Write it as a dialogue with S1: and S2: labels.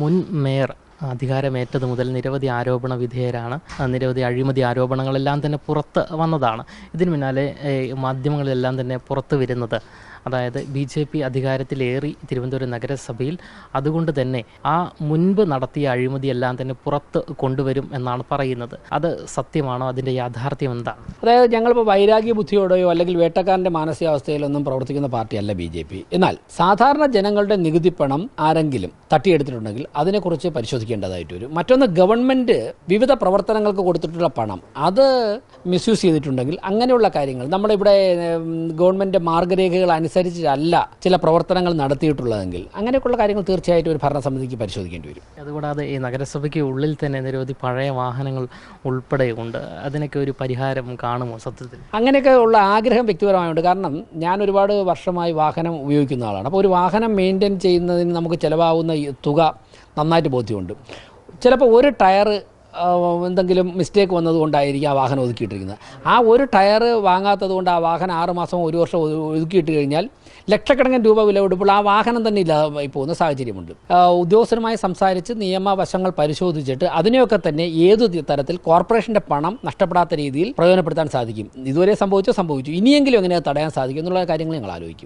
S1: മുൻ മേയർ അധികാരമേറ്റത് മുതൽ നിരവധി ആരോപണ വിധേയരാണ്. നിരവധി അഴിമതി ആരോപണങ്ങളെല്ലാം തന്നെ പുറത്ത് വന്നതാണ്. ഇതിന് പിന്നാലെ മാധ്യമങ്ങളിലെല്ലാം തന്നെ പുറത്ത് വരുന്നത്. അതായത് ബി ജെ പി അധികാരത്തിലേറി തിരുവനന്തപുരം നഗരസഭയിൽ അതുകൊണ്ട് തന്നെ ആ മുൻപ് നടത്തിയ അഴിമതിയെല്ലാം തന്നെ പുറത്ത് കൊണ്ടുവരും എന്നാണ് പറയുന്നത്. അത് സത്യമാണോ? അതിന്റെ യാഥാർത്ഥ്യം എന്താണ്
S2: അതായത് ഞങ്ങളിപ്പോൾ വൈരാഗ്യ ബുദ്ധിയോടെയോ അല്ലെങ്കിൽ വേട്ടക്കാരന്റെ മാനസികാവസ്ഥയിലൊന്നും പ്രവർത്തിക്കുന്ന പാർട്ടിയല്ല ബി ജെ പി. എന്നാൽ സാധാരണ ജനങ്ങളുടെ നികുതി പണം ആരെങ്കിലും തട്ടിയെടുത്തിട്ടുണ്ടെങ്കിൽ അതിനെക്കുറിച്ച് പരിശോധിക്കേണ്ടതായിട്ട് വരും. മറ്റൊന്ന് ഗവൺമെന്റ് വിവിധ പ്രവർത്തനങ്ങൾക്ക് കൊടുത്തിട്ടുള്ള പണം. അത് മിസ്യൂസ് ചെയ്തിട്ടുണ്ടെങ്കിൽ അങ്ങനെയുള്ള കാര്യങ്ങൾ. നമ്മളിവിടെ ഗവൺമെന്റ് മാർഗരേഖകൾ അനുസരിച്ചല്ല ചില പ്രവർത്തനങ്ങൾ നടത്തിയിട്ടുള്ളതെങ്കിൽ അങ്ങനെയൊക്കെയുള്ള കാര്യങ്ങൾ തീർച്ചയായിട്ടും ഒരു ഭരണസമിതിക്ക് പരിശോധിക്കേണ്ടി വരും.
S1: അതുകൂടാതെ ഈ നഗരസഭയ്ക്ക് ഉള്ളിൽ തന്നെ നിരവധി പഴയ വാഹനങ്ങൾ ഉൾപ്പെടെ ഉണ്ട്. അതിനൊക്കെ ഒരു പരിഹാരം കാണുമോ സത്യത്തിൽ?
S2: അങ്ങനെയൊക്കെ ഉള്ള ആഗ്രഹം വ്യക്തിപരമായുണ്ട് കാരണം ഞാൻ ഒരുപാട് വർഷമായി വാഹനം ഉപയോഗിക്കുന്ന ആളാണ്. അപ്പോൾ ഒരു വാഹനം മെയിന്റെയിൻ ചെയ്യുന്നതിന് നമുക്ക് ചിലവാകുന്ന തുക നന്നായിട്ട് ബോധ്യമുണ്ട്. ചിലപ്പോൾ ഒരു ടയർ എന്തെങ്കിലും മിസ്റ്റേക്ക് വന്നതുകൊണ്ടായിരിക്കും ആ വാഹനം ഒതുക്കിയിട്ടിരിക്കുന്നത്. ആ ഒരു ടയർ വാങ്ങാത്തത് കൊണ്ട് ആ വാഹനം ആറ് മാസം ഒരു വർഷം ഒതു- ഒതുക്കിയിട്ട് കഴിഞ്ഞാൽ ലക്ഷക്കണക്കിന് രൂപ വില കൊടുപ്പോൾ ആ വാഹനം തന്നെ ഇല്ലാതായി പോകുന്ന സാഹചര്യമുണ്ട്. ഉദ്യോഗസ്ഥരുമായി സംസാരിച്ച് നിയമവശങ്ങൾ പരിശോധിച്ചിട്ട് അതിനെയൊക്കെ തന്നെ ഏതു തരത്തിൽ കോർപ്പറേഷന്റെ പണം നഷ്ടപ്പെടാത്ത രീതിയിൽ പ്രയോജനപ്പെടുത്താൻ സാധിക്കും. ഇതുവരെ സംഭവിച്ചോ സംഭവിച്ചു. ഇനിയെങ്കിലും എങ്ങനെ തടയാൻ സാധിക്കും എന്നുള്ള കാര്യങ്ങൾ ഞങ്ങൾ ആലോചിക്കും.